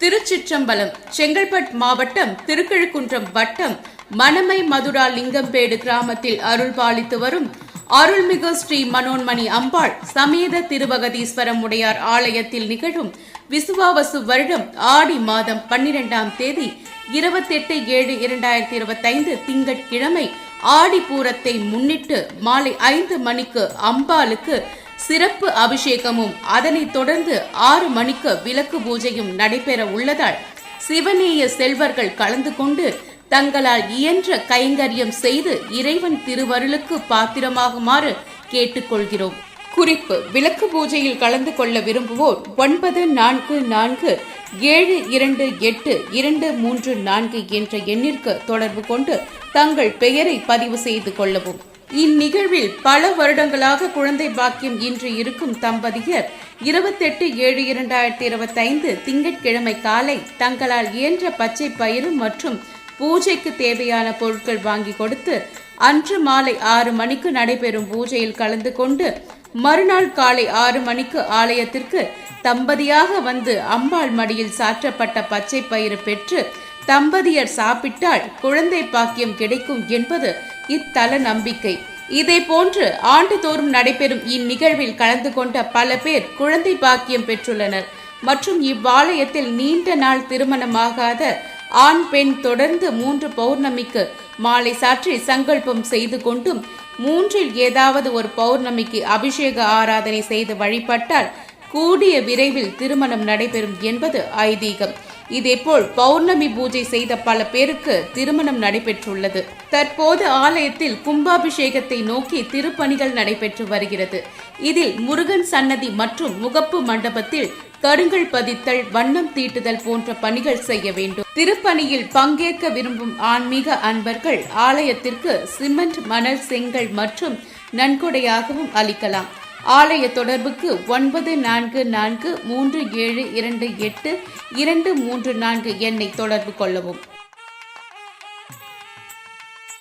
திருச்சிற்றம்பலம் செங்கல்பட் மாவட்டம் திருக்கிழுக்குன்றம் வட்டம் மணமை மதுரா லிங்கம்பேடு கிராமத்தில் அருள் பாலித்து வரும் அருள்மிகு ஸ்ரீ மனோன்மணி அம்பாள் சமேத திருவகதீஸ்வரம் உடையார் ஆலயத்தில் நிகழும் விசுவாவசு வருடம் ஆடி மாதம் பன்னிரெண்டாம் தேதி இருபத்தெட்டு ஏழு இரண்டாயிரத்தி இருபத்தைந்து திங்கட்கிழமை ஆடி பூரத்தை முன்னிட்டு மாலை ஐந்து மணிக்கு அம்பாளுக்கு சிறப்பு அபிஷேகமும் அதனைத் தொடர்ந்து ஆறு மணிக்கு விளக்கு பூஜையும் நடைபெற உள்ளதால் சிவநேய செல்வர்கள் கலந்து கொண்டு தங்களால் இயன்ற கைங்கரியம் செய்து இறைவன் திருவருளுக்கு பாத்திரமாகுமாறு கேட்டுக்கொள்கிறோம். குறிப்பு விளக்கு பூஜையில் கலந்து கொள்ள விரும்புவோர் ஒன்பது நான்கு நான்கு ஏழு இரண்டு எட்டு இரண்டு மூன்று நான்கு என்ற எண்ணிற்கு தொடர்பு கொண்டு தங்கள் பெயரை பதிவு செய்து கொள்ளவும். இந்நிகழ்வில் பல வருடங்களாக குழந்தை பாக்கியம் இன்று இருக்கும் தம்பதியர் இருபத்தெட்டு ஏழு இரண்டாயிரத்தி இருபத்தைந்து திங்கட்கிழமை காலை தங்களால் இயன்ற பச்சை பயிறு மற்றும் பூஜைக்கு தேவையான பொருட்கள் வாங்கி கொடுத்து அன்று மாலை ஆறு மணிக்கு நடைபெறும் பூஜையில் கலந்து கொண்டு மறுநாள் காலை ஆறு மணிக்கு ஆலயத்திற்கு தம்பதியாக வந்து அம்பாள் மடியில் சாற்றப்பட்ட பச்சை பயிறு பெற்று தம்பதியர் சாப்பிட்டால் குழந்தை பாக்கியம் கிடைக்கும் என்பது இத்தல நம்பிக்கை இதே போன்று ஆண்டுதோறும் நடைபெறும் இந்நிகழ்வில் கலந்து கொண்ட பல பேர் குழந்தை பாக்கியம் பெற்றுள்ளனர். மற்றும் இவ்வாலயத்தில் நீண்ட நாள் திருமணமாகாத ஆண் பெண் தொடர்ந்து மூன்று பௌர்ணமிக்கு மாலை சாற்றி சங்கல்பம் செய்து கொண்டும் மூன்றில் ஏதாவது ஒரு பௌர்ணமிக்கு அபிஷேக ஆராதனை செய்து வழிபட்டால் கூடிய விரைவில் திருமணம் நடைபெறும் என்பது ஐதீகம். இதேபோல் பௌர்ணமி பூஜை செய்த பல பேருக்கு திருமணம் நடைபெற்றுள்ளது. தற்போது ஆலயத்தில் கும்பாபிஷேகத்தை நோக்கி திருப்பணிகள் நடைபெற்று வருகிறது. இதில் முருகன் சன்னதி மற்றும் முகப்பு மண்டபத்தில் கருங்கல் பதித்தல் வண்ணம் தீட்டுதல் போன்ற பணிகள் செய்ய வேண்டும். திருப்பணியில் பங்கேற்க விரும்பும் ஆன்மீக அன்பர்கள் ஆலயத்திற்கு சிமெண்ட் மணல் செங்கல் மற்றும் நன்கொடையாகவும் அளிக்கலாம். ஆலய தொடர்புக்கு ஒன்பது நான்கு நான்கு மூன்று ஏழு இரண்டு எட்டு இரண்டு மூன்று நான்கு எண்ணை தொடர்பு கொள்ளவும்.